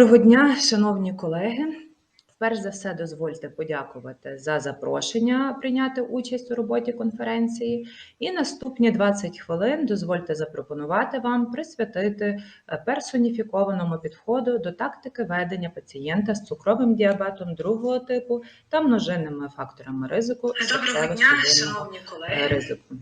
Доброго дня, шановні колеги. Перш за все, дозвольте подякувати за запрошення прийняти участь у роботі конференції. І наступні 20 хвилин дозвольте запропонувати вам присвятити е, персоніфікованому підходу до тактики ведення пацієнта з цукровим діабетом другого типу та множинними факторами ризику Доброго дня, шановні е, колеги. ризику.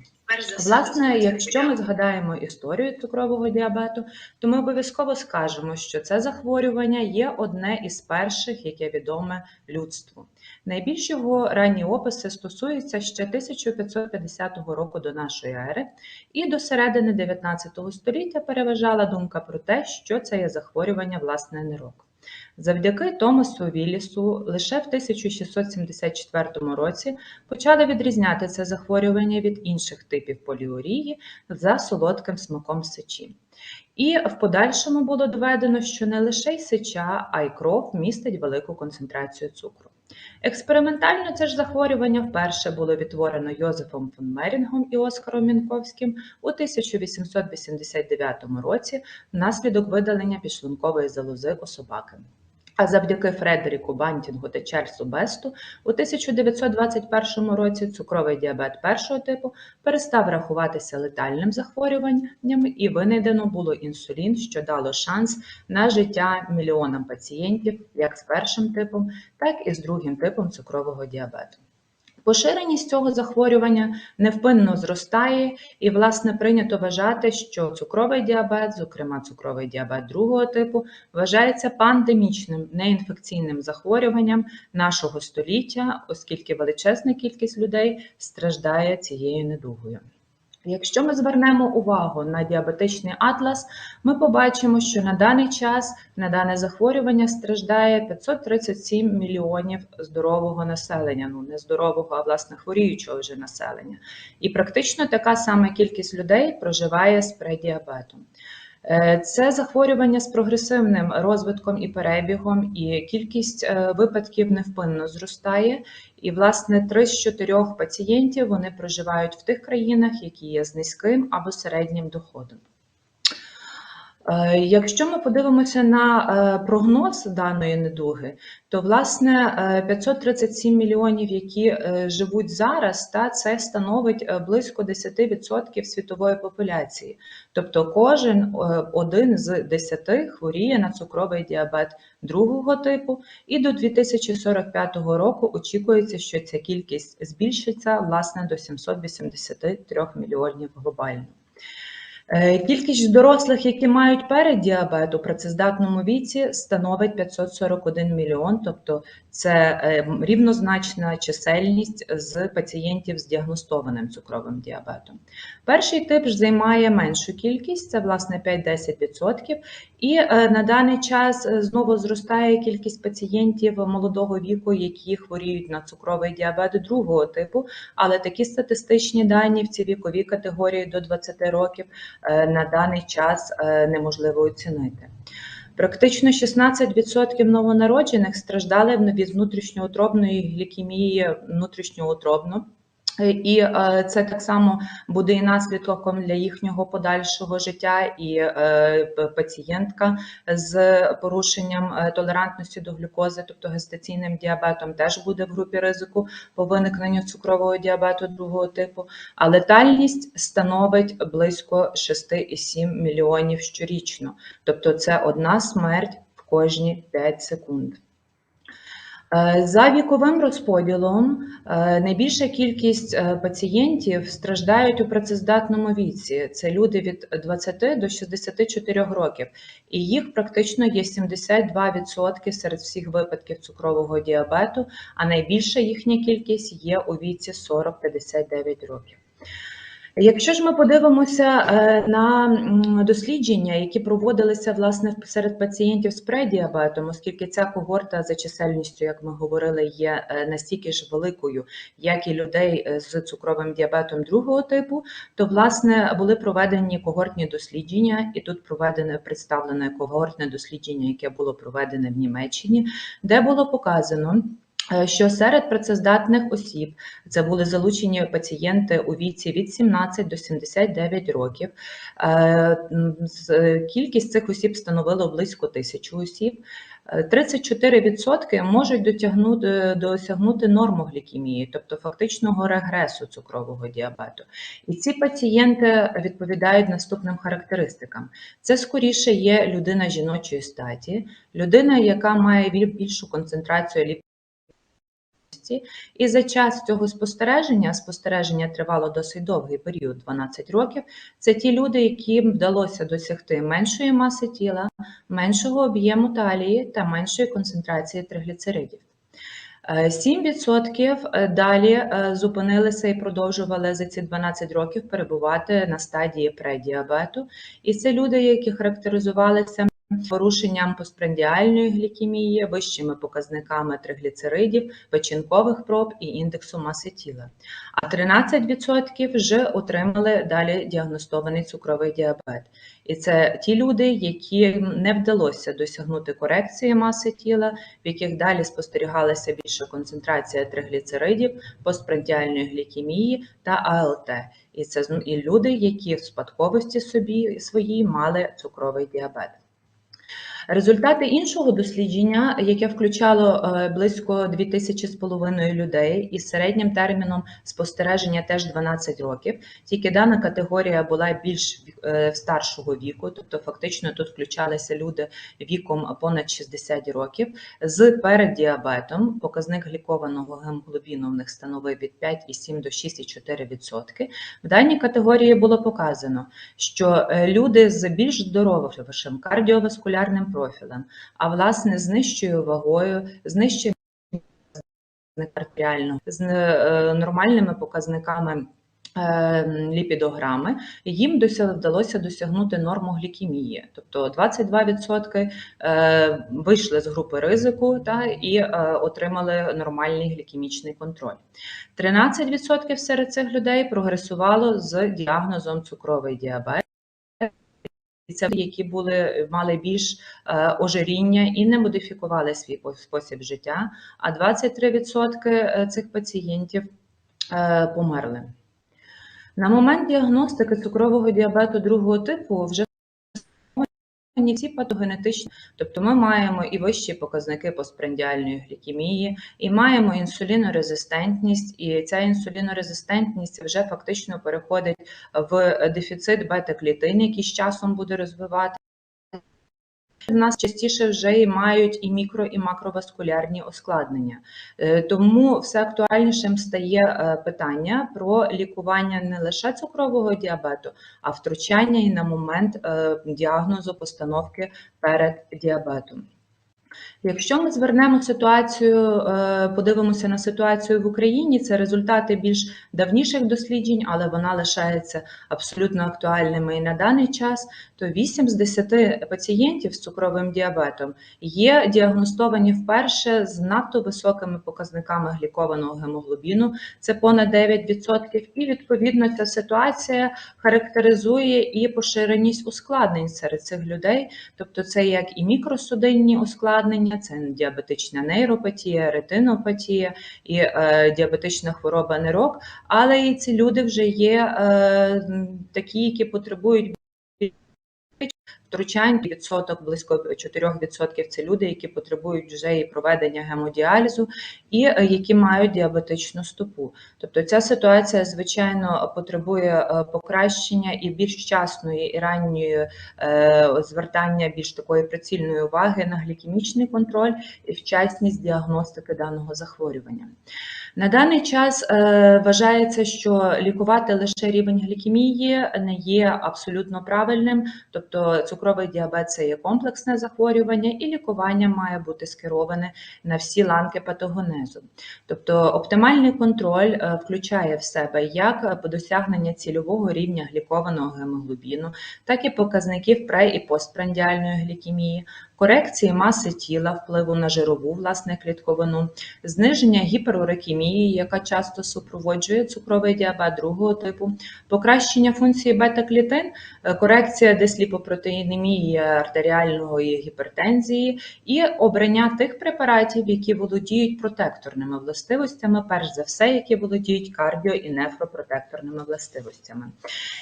Власне, якщо ми згадаємо історію цукрового діабету, то ми обов'язково скажемо, що це захворювання є одне із перших, яке відоме людству. Найбільш його ранні описи стосуються ще 1550 року до нашої ери, і до середини 19 століття переважала думка про те, що це є захворювання власне нирок. Завдяки Томасу Віллісу лише в 1674 році почали відрізняти це захворювання від інших типів поліурії за солодким смаком сечі. І в подальшому було доведено, що не лише й сеча, а й кров містить велику концентрацію цукру. Експериментально це ж захворювання вперше було відтворено Йозефом фон Мерінгом і Оскаром Мінковським у 1889 році внаслідок видалення підшлункової залози у собаки. А завдяки Фредеріку Бантінгу та Чарльзу Бесту у 1921 році цукровий діабет першого типу перестав рахуватися летальним захворюванням і винайдено було інсулін, що дало шанс на життя мільйонам пацієнтів як з першим типом, так і з другим типом цукрового діабету. Поширеність цього захворювання невпинно зростає, і, власне, прийнято вважати, що цукровий діабет, зокрема цукровий діабет другого типу, вважається пандемічним неінфекційним захворюванням нашого століття, оскільки величезна кількість людей страждає цією недугою. Якщо ми звернемо увагу на діабетичний атлас, ми побачимо, що на даний час на дане захворювання страждає 537 мільйонів здорового населення, ну не здорового, а власне хворіючого вже населення. І практично така сама кількість людей проживає з предіабетом. Е, Це захворювання з прогресивним розвитком і перебігом, і кількість е, випадків невпинно зростає. І, власне, три з чотирьох пацієнтів вони проживають в тих країнах, які є з низьким або середнім доходом. Е, Якщо ми подивимося на е, прогноз даної недуги, то власне е, 537 мільйонів, які е, живуть зараз, та це становить е, близько 10% світової популяції. Тобто кожен е, один з 10 хворіє на цукровий діабет другого типу, і до 2045 року очікується, що ця кількість збільшиться власне до 783 мільйонів глобально. Е, Кількість дорослих, які мають переддіабет у працездатному віці, становить 541 мільйон, тобто це е, рівнозначна чисельність з пацієнтів з діагностованим цукровим діабетом. Перший тип ж займає меншу кількість, це власне 5-10%, і е, на даний час знову зростає кількість пацієнтів молодого віку, які хворіють на цукровий діабет другого типу, але такі статистичні дані в цій віковій категорії до 20 років на даний час е, неможливо оцінити. Практично 16% новонароджених страждали від внутрішньоутробної глікемії внутрішньоутробно. І е, це так само буде і наслідком для їхнього подальшого життя, і е, пацієнтка з порушенням е, толерантності до глюкози, тобто гестаційним діабетом, теж буде в групі ризику по виникненню цукрового діабету другого типу. А летальність становить близько 6,7 мільйонів щорічно. Тобто це одна смерть в кожні 5 секунд. Е, За віковим розподілом е, найбільша кількість е, пацієнтів страждають у працездатному віці. Це люди від 20 до 64 років, і їх практично є 72% серед всіх випадків цукрового діабету, а найбільша їхня кількість є у віці 40-59 років. Якщо ж ми подивимося е, на дослідження, які проводилися власне серед пацієнтів з предіабетом, оскільки ця когорта за чисельністю, як ми говорили, є е, настільки ж великою, як і людей е, з цукровим діабетом другого типу, то власне були проведені когортні дослідження, і тут проведене представлене когортне дослідження, яке було проведене в Німеччині, де було показано що серед працездатних осіб це були залучені пацієнти у віці від 17 до 79 років. Е, Кількість цих осіб становила близько тисячі осіб. Е, 34% можуть дотягнути, досягнути норму глікемії, тобто фактичного регресу цукрового діабету. І ці пацієнти відповідають наступним характеристикам: це скоріше є людина жіночої статі, людина, яка має більшу концентрацію ліпідів, і за час цього спостереження, спостереження тривало досить довгий період 12 років. Це ті люди, яким вдалося досягти меншої маси тіла, меншого об'єму талії та меншої концентрації тригліцеридів. Е, 7% далі е, зупинилися і продовжували за ці 12 років перебувати на стадії предіабету. І це люди, які характеризувалися порушенням постпрандіальної глікемії, вищими показниками тригліцеридів, печінкових проб і індексу маси тіла. А 13% вже отримали далі діагностований цукровий діабет. І це ті люди, яким не вдалося досягнути корекції маси тіла, в яких далі спостерігалася більша концентрація тригліцеридів, постпрандіальної глікемії та АЛТ. І це і люди, які в спадковості собі своїй мали цукровий діабет. Результати іншого дослідження, яке включало е, близько 2000 з половиною людей із середнім терміном спостереження теж 12 років. Тільки дана категорія була більш е, старшого віку, тобто фактично тут включалися люди віком понад 60 років з переддіабетом. Показник глікованого гемоглобіну в них становив від 5,7 до 6,4%. В даній категорії було показано, що е, люди з більш здоровішим кардіоваскулярним профілем, а власне з нижчою вагою, з нижчим артеріального, з е, нормальними показниками. е, Ліпідограми їм вдалося досягнути норму глікемії, тобто 22% е, вийшли з групи ризику та і отримали нормальний глікемічний контроль. 13% серед цих людей прогресувало з діагнозом цукровий діабет. Які були мали більш е, ожиріння і не модифікували свій спосіб життя. А 23% е, цих пацієнтів е, померли. На момент діагностики цукрового діабету другого типу вже встановлені ці патогенетичні, тобто ми маємо і вищі показники постпрандіальної глікемії, і маємо інсулінорезистентність, і ця інсулінорезистентність вже фактично переходить в дефіцит бета-клітин, який з часом буде розвивати. У нас частіше вже і мають і мікро, і макроваскулярні ускладнення. Е, Тому все актуальнішим стає е, питання про лікування не лише цукрового діабету, а втручання і на момент е, діагнозу постановки перед діабетом. Якщо ми звернемо ситуацію, е, подивимося на ситуацію в Україні, це результати більш давніших досліджень, але вона лишається абсолютно актуальними і на даний час, то 8 з 10 пацієнтів з цукровим діабетом є діагностовані вперше з надто високими показниками глікованого гемоглобіну, це понад 9%, і відповідно ця ситуація характеризує і поширеність ускладнень серед цих людей, тобто це як і мікросудинні ускладнення, це діабетична нейропатія, ретинопатія і е, діабетична хвороба нирок, але і ці люди вже є е, такі, які потребують втручань, відсоток близько 4% це люди, які потребують вже і проведення гемодіалізу, і е, які мають діабетичну стопу. Тобто ця ситуація, звичайно, потребує е, покращення і більш вчасної і ранньої е, звертання більш такої прицільної уваги на глікемічний контроль і вчасність діагностики даного захворювання. На даний час е, вважається, що лікувати лише рівень глікемії не є абсолютно правильним, тобто цукровий діабет це є комплексне захворювання, і лікування має бути скероване на всі ланки патогенезу. Тобто оптимальний контроль е, включає в себе як досягнення цільового рівня глікованого гемоглобіну, так і показників пре- і постпрандіальної глікемії, корекції маси тіла, впливу на жирову власне клітковину, зниження гіперурикемії, яка часто супроводжує цукровий діабет другого типу, покращення функції бета-клітин, е, корекція дисліпопротеїнемії артеріальної гіпертензії і обрання тих препаратів, які володіють протекторними властивостями, перш за все, які володіють кардіо і нефропротекторними властивостями.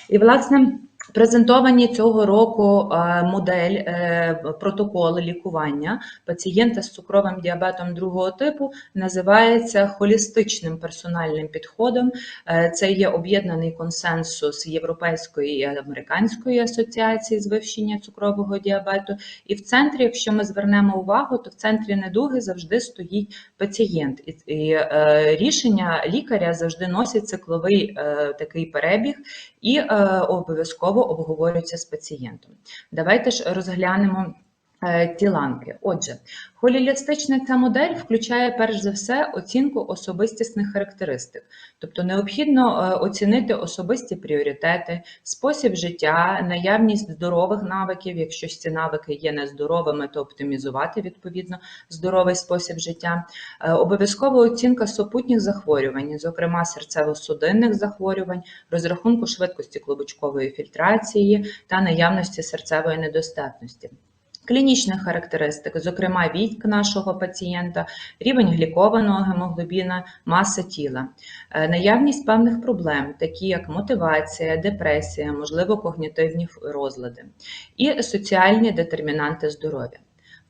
І, власне, презентовані цього року е, модель е, протоколи лікування пацієнта з цукровим діабетом другого типу називається холістичним персональним підходом. Е, Це є об'єднаний консенсус Європейської і Американської асоціації з вивчення цукрового діабету. І в центрі, якщо ми звернемо увагу, то в центрі недуги завжди стоїть пацієнт, і, рішення лікаря завжди носить цикловий такий перебіг і е, обов'язково обговорюється з пацієнтом. Давайте ж розглянемо. Е, Ті ланки. Отже, холілістична ця модель включає перш за все оцінку особистісних характеристик, тобто необхідно е, оцінити особисті пріоритети, спосіб життя, наявність здорових навиків. Якщо ці навики є нездоровими, то оптимізувати відповідно здоровий спосіб життя. Е, Обов'язкова оцінка супутніх захворювань, зокрема серцево-судинних захворювань, розрахунку швидкості клубочкової фільтрації та наявності серцевої недостатності. Клінічних характеристик, зокрема вік нашого пацієнта, рівень глікованого гемоглобіна, маса тіла, Е, наявність певних проблем, такі як мотивація, депресія, можливо, когнітивні розлади, і соціальні детермінанти здоров'я.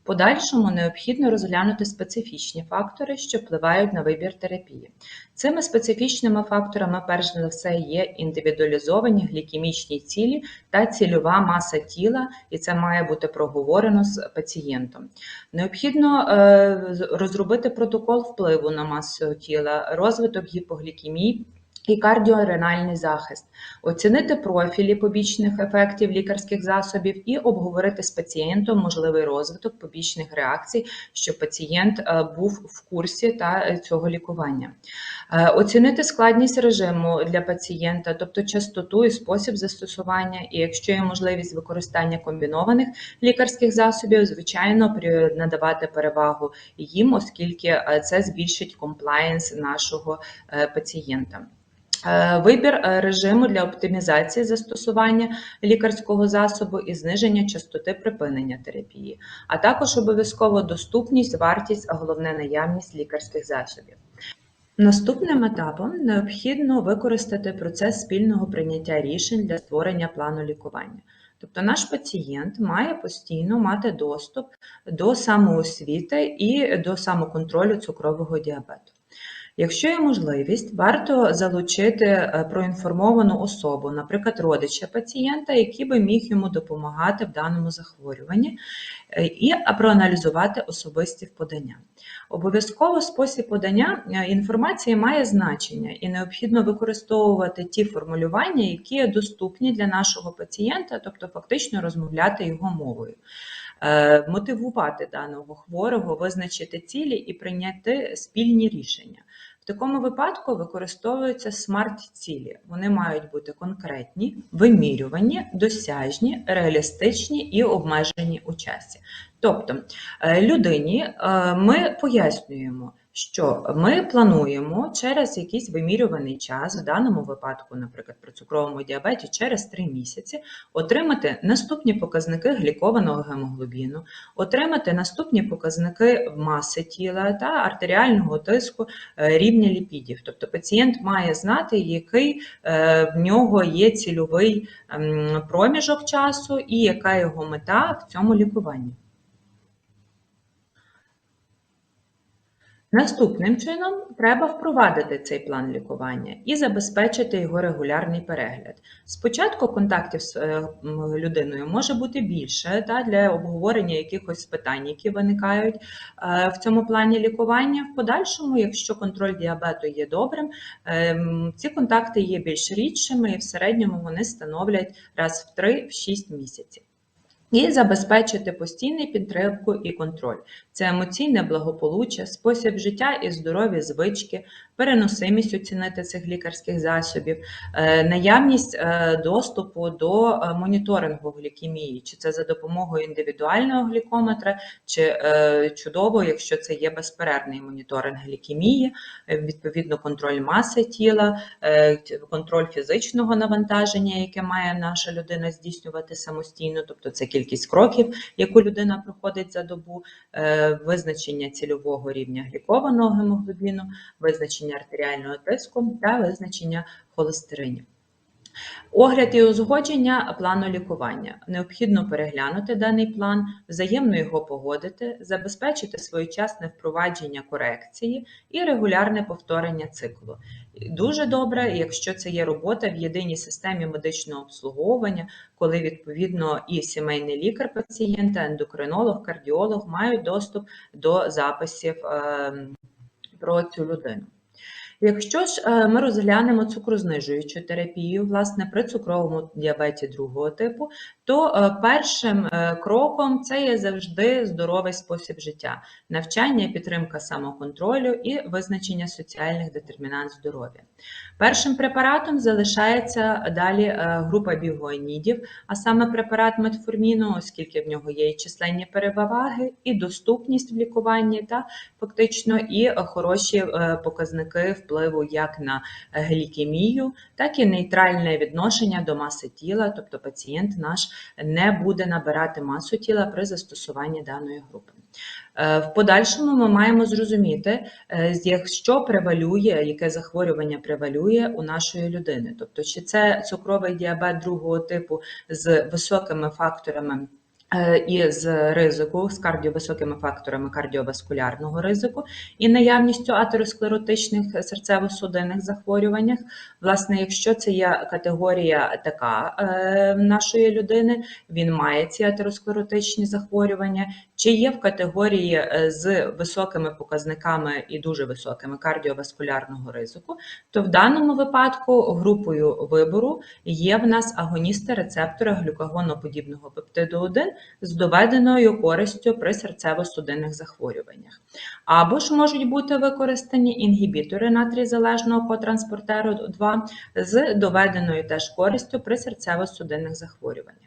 Подальшому необхідно розглянути специфічні фактори, що впливають на вибір терапії. Цими специфічними факторами, перш за все, є індивідуалізовані глікемічні цілі та цільова маса тіла, і це має бути проговорено з пацієнтом. Необхідно е, розробити протокол впливу на масу тіла, розвиток гіпоглікемії. І кардіоренальний захист, оцінити профілі побічних ефектів лікарських засобів і обговорити з пацієнтом можливий розвиток побічних реакцій, щоб пацієнт е, був в курсі та е, цього лікування. Е, Оцінити складність режиму для пацієнта, тобто частоту і спосіб застосування, і якщо є можливість використання комбінованих лікарських засобів, звичайно, надавати перевагу їм, оскільки це збільшить комплаєнс нашого пацієнта. Е, Вибір е, режиму для оптимізації застосування лікарського засобу і зниження частоти припинення терапії, а також обов'язково доступність, вартість, а головне наявність лікарських засобів. Наступним етапом необхідно використати процес спільного прийняття рішень для створення плану лікування. Тобто наш пацієнт має постійно мати доступ до самоосвіти і до самоконтролю цукрового діабету. Якщо є можливість, варто залучити е, проінформовану особу, наприклад, родича пацієнта, який би міг йому допомагати в даному захворюванні, е, і проаналізувати особисті подання. Обов'язково спосіб подання е, інформації має значення і необхідно використовувати ті формулювання, які доступні для нашого пацієнта, тобто фактично розмовляти його мовою. Мотивувати даного хворого, визначити цілі і прийняти спільні рішення. Такому випадку використовуються смарт-цілі. Вони мають бути конкретні, вимірювані, досяжні, реалістичні і обмежені у часі. Тобто е, людині е, ми пояснюємо, що ми плануємо через якийсь вимірюваний час, в даному випадку, наприклад, при цукровому діабеті, через 3 місяці отримати наступні показники глікованого гемоглобіну, отримати наступні показники маси тіла та артеріального тиску е, рівня ліпідів. Тобто пацієнт має знати, який е, в нього є цільовий ем, проміжок часу і яка його мета в цьому лікуванні. Наступним чином треба впровадити цей план лікування і забезпечити його регулярний перегляд. Спочатку контактів з е, людиною може бути більше та, для обговорення якихось питань, які виникають е, в цьому плані лікування. В подальшому, якщо контроль діабету є добрим, е, ці контакти є більш рідшими і в середньому вони становлять раз в 3-6 місяців. І забезпечити постійну підтримку і контроль. Це емоційне благополуччя, спосіб життя і здорові звички, переносимість оцінити цих лікарських засобів, е, наявність е, доступу до е, моніторингу глікемії, чи це за допомогою індивідуального глікометра, чи чудово, якщо це є безперервний моніторинг глікемії, відповідно контроль маси тіла, контроль фізичного навантаження, яке має наша людина здійснювати самостійно, тобто це кількість кроків, яку людина проходить за добу, визначення цільового рівня глікованого гемоглобіну, визначення артеріального тиску та визначення холестеринів. Огляд і узгодження плану лікування. Необхідно переглянути даний план, взаємно його погодити, забезпечити своєчасне впровадження корекції і регулярне повторення циклу. Дуже добре, якщо це є робота в єдиній системі медичного обслуговування, коли відповідно і сімейний лікар пацієнта, ендокринолог, кардіолог мають доступ до записів ем, про цю людину. Якщо ж е, ми розглянемо цукрознижуючу терапію, власне, при цукровому діабеті другого типу, то е, першим е, кроком це є завжди здоровий спосіб життя, навчання, підтримка самоконтролю і визначення соціальних детермінант здоров'я. Першим препаратом залишається далі група бігоанідів, а саме препарат метформіну, оскільки в нього є і численні переваги, і доступність в лікуванні, та фактично і хороші показники впливу як на глікемію, так і нейтральне відношення до маси тіла, тобто пацієнт наш не буде набирати масу тіла при застосуванні даної групи. Е, в подальшому ми маємо зрозуміти, якщо е, превалює, яке захворювання превалює у нашої людини, тобто чи це цукровий діабет другого типу з високими факторами. Е, і з ризику, з кардіовисокими факторами кардіоваскулярного ризику і наявністю атеросклеротичних серцево-судинних захворюваннях. Власне, якщо це є категорія така е, нашої людини, він має ці атеросклеротичні захворювання, чи є в категорії е, з високими показниками і дуже високими кардіоваскулярного ризику, то в даному випадку групою вибору є в нас агоністи рецептора глюкагоноподібного пептиду 1 з доведеною користю при серцево-судинних захворюваннях. Або ж можуть бути використані інгібітори натрій-залежного котранспортеру 2 з доведеною теж користю при серцево-судинних захворюваннях.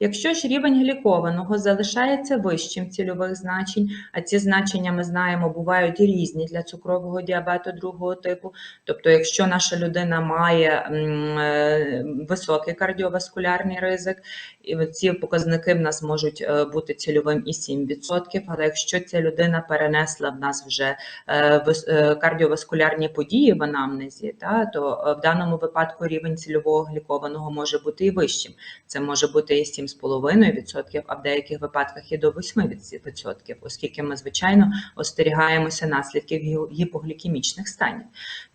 Якщо ж рівень глікованого залишається вищим цільових значень, а ці значення ми знаємо бувають різні для цукрового діабету другого типу, тобто, якщо наша людина має е, високий кардіоваскулярний ризик, і ці показники в нас можуть е, бути цільовим і 7%, але якщо ця людина перенесла в нас вже е, кардіоваскулярні події в анамнезі, то в даному випадку рівень цільового глікованого може бути і вищим. Це може бути і 7 7,5%, а в деяких випадках і до 8%, оскільки ми, звичайно, остерігаємося наслідків гіпоглікемічних станів.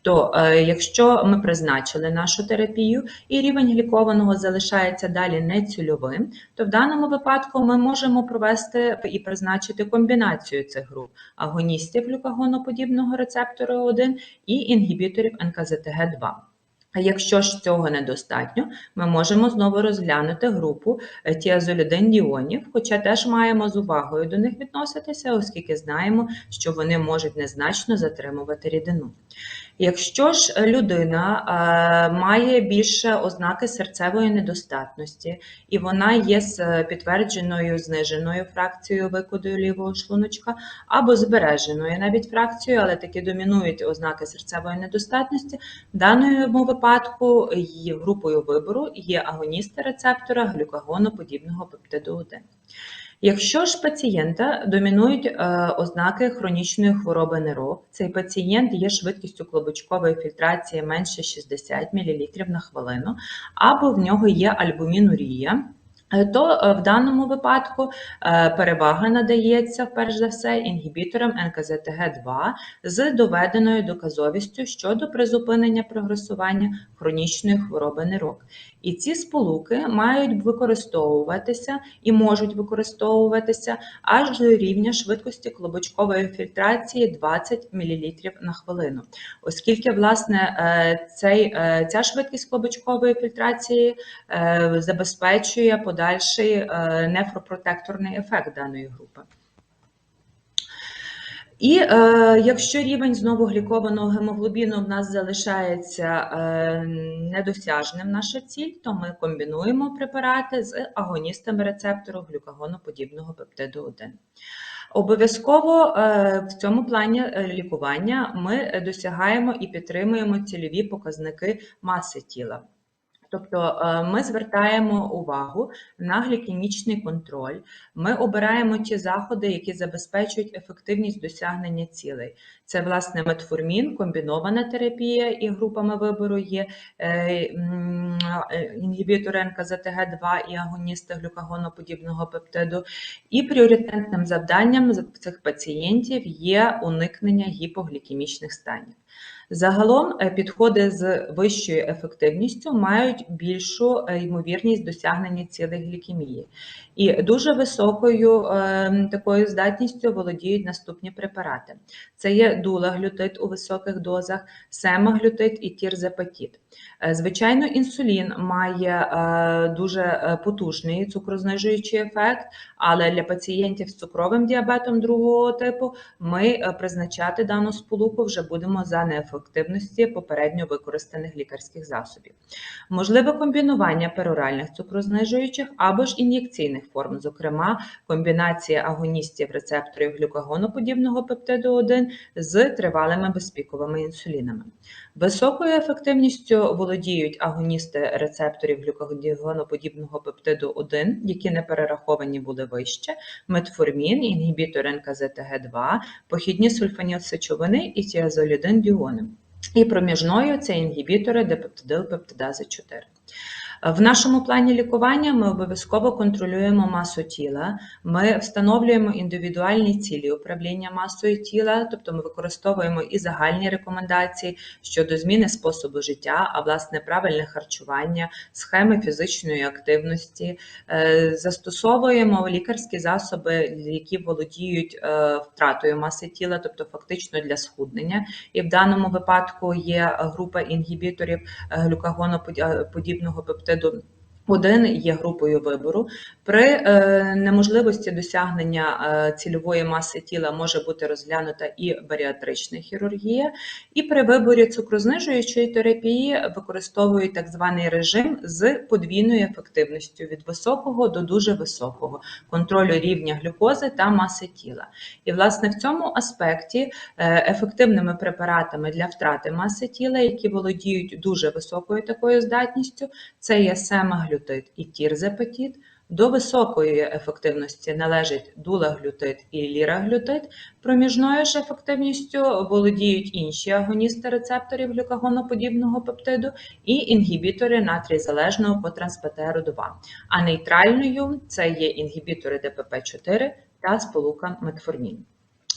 То е, якщо ми призначили нашу терапію і рівень глікованого залишається далі нецільовим, то в даному випадку ми можемо провести і призначити комбінацію цих груп агоністів глюкагоноподібного рецептору 1 і інгібіторів НКЗТГ2. А якщо ж цього недостатньо, ми можемо знову розглянути групу е, тіазолідин-діонів, хоча теж маємо з увагою до них відноситися, оскільки знаємо, що вони можуть незначно затримувати рідину. Якщо ж людина е, має більше ознаки серцевої недостатності, і вона є з підтвердженою зниженою фракцією викиду лівого шлуночка, або збереженою навіть фракцією, але таки домінують ознаки серцевої недостатності, в даному випадку групою вибору є агоністи рецептора глюкагоноподібного пептиду 1. Якщо ж пацієнта домінують е, ознаки хронічної хвороби нирок, цей пацієнт є швидкістю клубочкової фільтрації менше 60 мл на хвилину, або в нього є альбумінурія, то е, в даному випадку е, перевага надається перш за все інгібіторам НКЗТГ2 з доведеною доказовістю щодо призупинення прогресування хронічної хвороби нирок. І ці сполуки мають використовуватися і можуть використовуватися аж до рівня швидкості клубочкової фільтрації 20 мл на хвилину, оскільки власне цей, ця швидкість клубочкової фільтрації забезпечує подальше подальший е, нефропротекторний ефект даної групи. І е, якщо рівень знову глікованого гемоглобіну в нас залишається е, недосяжним наша ціль, то ми комбінуємо препарати з агоністами рецептору глюкагоноподібного пептиду 1. Обов'язково е, в цьому плані е, лікування ми досягаємо і підтримуємо цільові показники маси тіла. Тобто е, ми звертаємо увагу на глікемічний контроль, ми обираємо ті заходи, які забезпечують ефективність досягнення цілей. Це, власне, метформін, комбінована терапія і групами вибору є е, інгібітори НКЗТГ2 і агоністи глюкагоноподібного пептиду. І пріоритетним завданням цих пацієнтів є уникнення гіпоглікемічних станів. Загалом е, підходи з вищою ефективністю мають більшу е, ймовірність досягнення цілей глікемії. І дуже високою е, такою здатністю володіють наступні препарати: це є дулаглютид у високих дозах, семаглютид і тірзепатід. Звичайно, інсулін має дуже потужний цукрознижуючий ефект, але для пацієнтів з цукровим діабетом другого типу ми призначати дану сполуку вже будемо за неефективності попередньо використаних лікарських засобів. Можливе комбінування пероральних цукрознижуючих або ж ін'єкційних форм, зокрема комбінація агоністів рецепторів глюкагоноподібного пептиду 1 з тривалими безпіковими інсулінами. Високою ефективністю володіють агоністи рецепторів глюкагоноподібного пептиду 1, які не перераховані були вище, метформін, інгібітор НКЗТГ2, похідні сульфанілсечовини і тіазолідин діони. І проміжною це інгібітори депептидилпептидази 4. В нашому плані лікування ми обов'язково контролюємо масу тіла, ми встановлюємо індивідуальні цілі управління масою тіла, тобто ми використовуємо і загальні рекомендації щодо зміни способу життя, а власне правильне харчування, схеми фізичної активності, е, застосовуємо лікарські засоби, які володіють е, втратою маси тіла, тобто фактично для схуднення. І в даному випадку є група інгібіторів глюкагоноподібного пептиду, пептиду один є групою вибору. При е, неможливості досягнення е, цільової маси тіла може бути розглянута і баріатрична хірургія, і при виборі цукрознижуючої терапії використовують так званий режим з подвійною ефективністю від високого до дуже високого контролю рівня глюкози та маси тіла. І, власне, в цьому аспекті е, ефективними препаратами для втрати маси тіла, які володіють дуже високою такою здатністю, це є семаглютин, глютид і тірзепатід. До високої ефективності належить дулаглютид і ліраглютид. Проміжною ж ефективністю володіють інші агоністи рецепторів глюкагоноподібного пептиду і інгібітори натрій-залежного по транспетеру 2. А нейтральною це є інгібітори ДПП-4 та сполука метформін.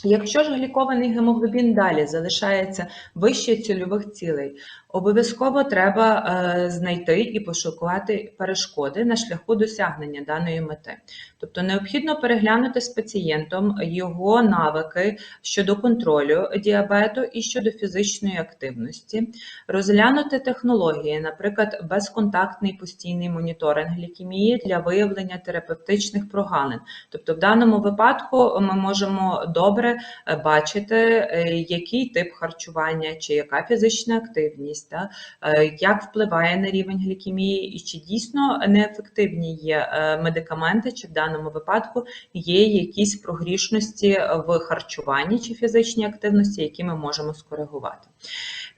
Якщо ж глікований гемоглобін далі залишається вище цільових цілей, обов'язково треба е, знайти і пошукувати перешкоди на шляху досягнення даної мети. Тобто необхідно переглянути з пацієнтом його навики щодо контролю діабету і щодо фізичної активності, розглянути технології, наприклад, безконтактний постійний моніторинг глікемії для виявлення терапевтичних прогалин. Тобто, в даному випадку ми можемо добре. Е, бачити, е, який тип харчування, чи яка фізична активність, та, е, як впливає на рівень глікемії, і чи дійсно неефективні є медикаменти, чи в даному випадку є якісь прогрішності в харчуванні чи фізичній активності, які ми можемо скоригувати.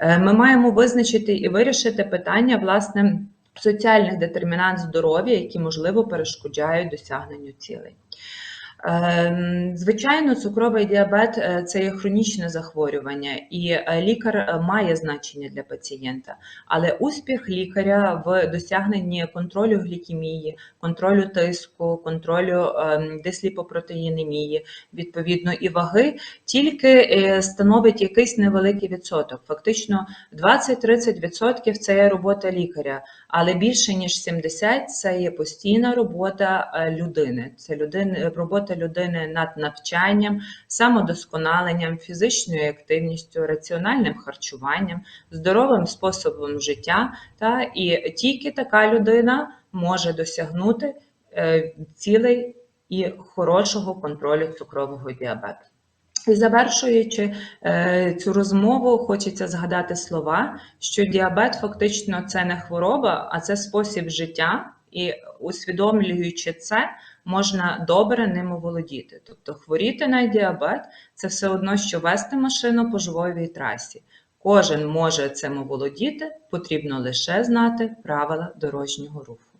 Ми маємо визначити і вирішити питання, власне, соціальних детермінант здоров'я, які можливо перешкоджають досягненню цілей. Ем, звичайно, цукровий діабет е, це є хронічне захворювання, і е, лікар е, має значення для пацієнта, але успіх лікаря в досягненні контролю глікемії, контролю тиску, контролю ем, дисліпопротеїнемії, відповідно і ваги, тільки становить якийсь невеликий відсоток. Фактично 20-30% це є робота лікаря, але більше ніж 70% це є постійна робота людини. Це людини робота робота людини над навчанням, самодосконаленням, фізичною активністю, раціональним харчуванням, здоровим способом життя. Та, І тільки така людина може досягнути е, цілей і хорошого контролю цукрового діабету. І завершуючи е, цю розмову, хочеться згадати слова, що діабет фактично це не хвороба, а це спосіб життя, і усвідомлюючи це, можна добре ним оволодіти. Тобто хворіти на діабет це все одно, що вести машину по живовій трасі. Кожен може цим оволодіти, потрібно лише знати правила дорожнього руху.